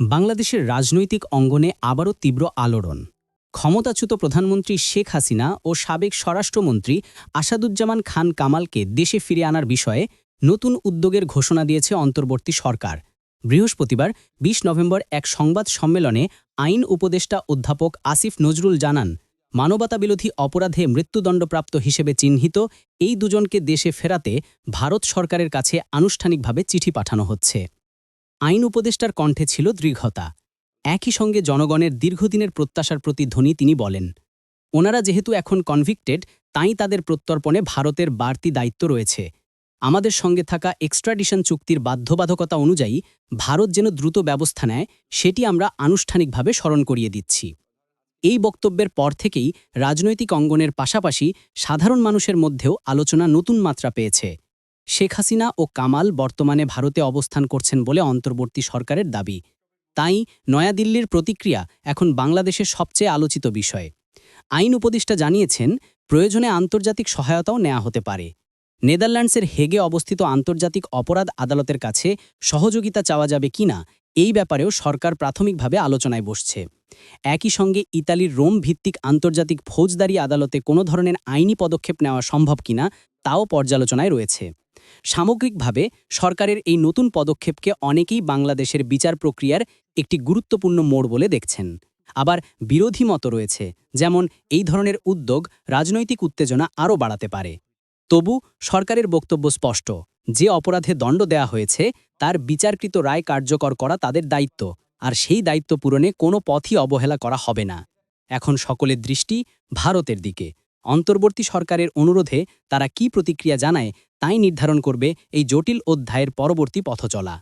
বাংলাদেশের রাজনৈতিক অঙ্গনে আবারও তীব্র আলোড়ন। ক্ষমতাচ্যুত প্রধানমন্ত্রী শেখ হাসিনা ও সাবেক স্বরাষ্ট্রমন্ত্রী আসাদুজ্জামান খান কামালকে দেশে ফিরে আনার বিষয়ে নতুন উদ্যোগের ঘোষণা দিয়েছে অন্তর্বর্তী সরকার। বৃহস্পতিবার ২০ নভেম্বর এক সংবাদ সম্মেলনে আইন উপদেষ্টা অধ্যাপক আসিফ নজরুল জানান, মানবতাবিরোধী অপরাধে মৃত্যুদণ্ডপ্রাপ্ত হিসেবে চিহ্নিত এই দুজনকে দেশে ফেরাতে ভারত সরকারের কাছে আনুষ্ঠানিকভাবে চিঠি পাঠানো হচ্ছে। আইন উপদেষ্টার কণ্ঠে ছিল দৃঢ়তা। একই সঙ্গে জনগণের দীর্ঘদিনের প্রত্যাশার প্রতিধ্বনি তিনি বলেন, ওনারা যেহেতু এখন কনভিক্টেড তাই তাদের প্রত্যর্পণে ভারতের বাড়তি দায়িত্ব রয়েছে। আমাদের সঙ্গে থাকা এক্সট্রাডিশন চুক্তির বাধ্যবাধকতা অনুযায়ী ভারত যেন দ্রুত ব্যবস্থা নেয়, সেটি আমরা আনুষ্ঠানিকভাবে স্মরণ করিয়ে দিচ্ছি। এই বক্তব্যের পর থেকেই রাজনৈতিক অঙ্গনের পাশাপাশি সাধারণ মানুষের মধ্যেও আলোচনা নতুন মাত্রা পেয়েছে। শেখ হাসিনা ও কামাল বর্তমানে ভারতে অবস্থান করছেন বলে অন্তর্বর্তী সরকারের দাবি। তাই নয়াদিল্লির প্রতিক্রিয়া এখন বাংলাদেশের সবচেয়ে আলোচিত বিষয়। আইন উপদেষ্টা জানিয়েছেন, প্রয়োজনে আন্তর্জাতিক সহায়তাও নেওয়া হতে পারে। নেদারল্যান্ডসের হেগে অবস্থিত আন্তর্জাতিক অপরাধ আদালতের কাছে সহযোগিতা চাওয়া যাবে কিনা এই ব্যাপারেও সরকার প্রাথমিকভাবে আলোচনায় বসছে। একই সঙ্গে ইতালির রোম ভিত্তিক আন্তর্জাতিক ফৌজদারি আদালতে কোনো ধরনের আইনি পদক্ষেপ নেওয়া সম্ভব কিনা তাও পর্যালোচনায় রয়েছে। সামগ্রিকভাবে, সরকারের এই নতুন পদক্ষেপকে অনেকেই বাংলাদেশের বিচার প্রক্রিয়ার একটি গুরুত্বপূর্ণ মোড় বলে দেখছেন। আবার বিরোধী মত রয়েছে, যেমন এই ধরনের উদ্যোগ রাজনৈতিক উত্তেজনা আরও বাড়াতে পারে। তবু সরকারের বক্তব্য স্পষ্ট, যে অপরাধে দণ্ড দেয়া হয়েছে, তার বিচারকৃত রায় কার্যকর করা তাদের দায়িত্ব, আর সেই দায়িত্ব পূরণে কোনো পথই অবহেলা করা হবে না। এখন সকলের দৃষ্টি ভারতের দিকে। অন্তর্বর্তী সরকারের অনুরোধে তারা কি প্রতিক্রিয়া জানায় তাই নির্ধারণ করবে এই জটিল অধ্যায়ের পরবর্তী পথচলা।